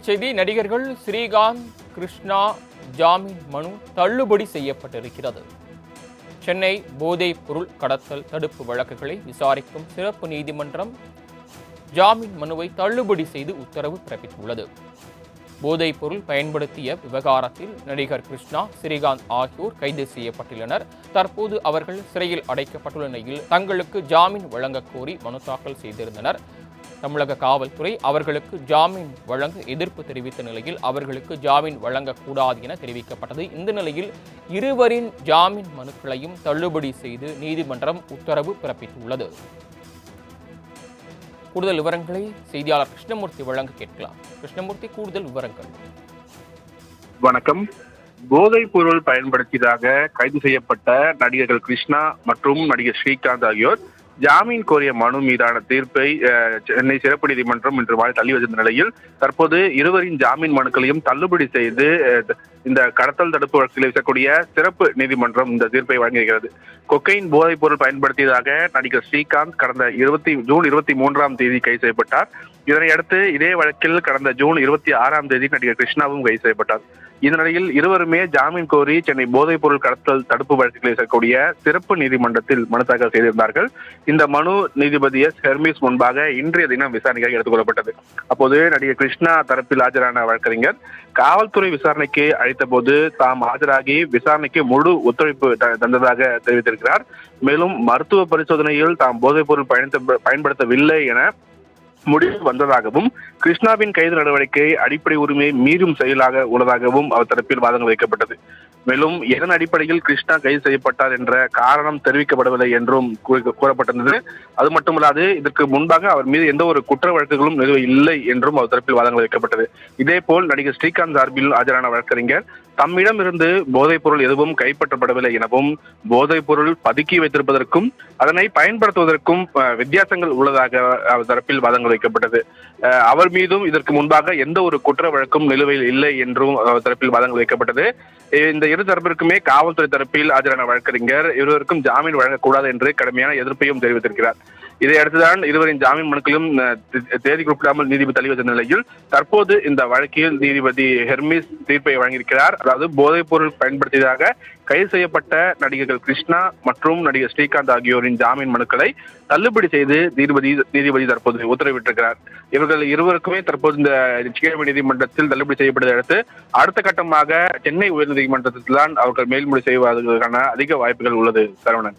செய்தி நடிகர்கள் ஸ்ரீகாந்த் கிருஷ்ணா ஜாமீன் மனு தள்ளுபடி செய்யப்பட்டிருக்கிறது. சென்னை போதைப் பொருள் கடத்தல் தடுப்பு வழக்குகளை விசாரிக்கும் சிறப்பு நீதிமன்றம் ஜாமீன் மனுவை தள்ளுபடி செய்து உத்தரவு பிறப்பித்துள்ளது. போதைப் பொருள் பயன்படுத்திய விவகாரத்தில் நடிகர் கிருஷ்ணா ஸ்ரீகாந்த் ஆகியோர் கைது செய்யப்பட்டுள்ளனர். தற்போது அவர்கள் சிறையில் அடைக்கப்பட்டுள்ள நிலையில் தங்களுக்கு ஜாமீன் வழங்கக் கோரி மனு தாக்கல் செய்திருந்தனர். தமிழக காவல்துறை அவர்களுக்கு ஜாமீன் வழங்க எதிர்ப்பு தெரிவித்த நிலையில் அவர்களுக்கு ஜாமீன் வழங்கக்கூடாது என தெரிவிக்கப்பட்டது. இந்த நிலையில் இருவரின் ஜாமீன் மனுக்களையும் தள்ளுபடி செய்து நீதிமன்றம் உத்தரவு பிறப்பித்துள்ளது. கூடுதல் விவரங்களை செய்தியாளர் கிருஷ்ணமூர்த்தி வழங்க கேட்கலாம். கிருஷ்ணமூர்த்தி கூடுதல் விவரங்கள். வணக்கம். போதைப் பொருள் பயன்படுத்தியதாக கைது செய்யப்பட்ட நடிகர்கள் கிருஷ்ணா மற்றும் நடிகர் ஸ்ரீகாந்த் ஆகியோர் ஜாமீன் கோரிய மனு மீதான தீர்ப்பை அஹ், சென்னை சிறப்பு நீதிமன்றம் இன்று மாலை தள்ளி வச்சிருந்த நிலையில் தற்போது இருவரின் ஜாமீன் மனுக்களையும் தள்ளுபடி செய்து இந்த கடத்தல் தடுப்பு வழக்கில் வீசக்கூடிய சிறப்பு நீதிமன்றம் இந்த தீர்ப்பை வழங்கியிருக்கிறது. கொக்கைன் போதைப் பொருள் பயன்படுத்தியதாக நடிகர் ஸ்ரீகாந்த் கடந்த இருபத்தி ஜூன் இருபத்தி மூன்றாம் தேதி கைது செய்யப்பட்டார். இதனையடுத்து இதே வழக்கில் கடந்த ஜூன் இருபத்தி ஆறாம் தேதி நடிகர் கிருஷ்ணாவும் கைது செய்யப்பட்டார். இந்த நிலையில் இருவருமே ஜாமீன் கோரி சென்னை போதைப் பொருள் கடத்தல் தடுப்பு வழக்கில் இருக்கக்கூடிய சிறப்பு நீதிமன்றத்தில் மனு தாக்கல் செய்திருந்தார்கள். இந்த மனு நீதிபதி எஸ். ஹெர்மிஸ் முன்பாக இன்றைய தினம் விசாரணைக்காக எடுத்துக் கொள்ளப்பட்டது. அப்போது நடிகர் கிருஷ்ணா தரப்பில் ஆஜரான வழக்கறிஞர் காவல்துறை விசாரணைக்கு அழைத்த போது தாம் ஆஜராகி விசாரணைக்கு முழு ஒத்துழைப்பு த- தந்ததாக தெரிவித்திருக்கிறார். மேலும் மருத்துவ பரிசோதனையில் தாம் போதைப் பொருள் பயன்படுத்தவில்லை என முடிவு வந்ததாகவும் கிருஷ்ணாவின் கைது நடவடிக்கை அடிப்படை உரிமையை மீறும் செயலாக உள்ளதாகவும் அவர் தரப்பில் வாதங்கள் வைக்கப்பட்டது. மேலும் எதன் அடிப்படையில் கிருஷ்ணா கைது செய்யப்பட்டார் என்ற காரணம் தெரிவிக்கப்படவில்லை என்றும் கூறப்பட்டிருந்தது. அது மட்டுமல்லாது இதற்கு முன்பாக அவர் மீது எந்த ஒரு குற்ற வழக்குகளும் நிறுவ இல்லை என்றும் அவர் தரப்பில் வாதங்கள் வைக்கப்பட்டது. இதே போல் நடிகர் ஸ்ரீகாந்த் சார்பில் ஆஜரான வழக்கறிஞர் தம்மிடம் இருந்து போதைப் பொருள் எதுவும் கைப்பற்றப்படவில்லை எனவும் போதைப் பொருள் பதுக்கி வைத்திருப்பதற்கும் அதனை பயன்படுத்துவதற்கும் வித்தியாசங்கள் உள்ளதாக அவர் தரப்பில் வாதங்கள் வைக்கப்பட்டது. அவர் மீதும் இதற்கு முன்பாக எந்த ஒரு குற்ற வழக்கும் நிலுவையில் இல்லை என்றும் தரப்பில் வாதங்கள் வைக்கப்பட்டது. இந்த இரு தரப்பிற்குமே காவல்துறை தரப்பில் ஆஜரான வழக்கறிஞர் இருவருக்கும் ஜாமீன் வழங்கக்கூடாது என்று கடுமையான எதிர்ப்பையும் தெரிவித்திருக்கிறார். இதையடுத்துதான் இருவரின் ஜாமீன் மனுக்களும் தேதி குறிப்பிடாமல் நீதிபதி தள்ளி வந்த நிலையில் தற்போது இந்த வழக்கில் நீதிபதி ஹெர்மிஸ் தீர்ப்பை வழங்கியிருக்கிறார். அதாவது போதைப் பொருள் பயன்படுத்தியதாக கைது செய்யப்பட்ட நடிகர்கள் கிருஷ்ணா மற்றும் நடிகர் ஸ்ரீகாந்த் ஆகியோரின் ஜாமீன் மனுக்களை தள்ளுபடி செய்து நீதிபதி நீதிபதி தற்போது உத்தரவிட்டிருக்கிறார். இவர்கள் இருவருக்குமே தற்போது இந்த கீழமை நீதிமன்றத்தில் தள்ளுபடி செய்யப்பட்டதை அடுத்து அடுத்த கட்டமாக சென்னை உயர்நீதிமன்றத்தில் தான் அவர்கள் மேல்முறை செய்வதற்கான அதிக வாய்ப்புகள் உள்ளது சரவணன்.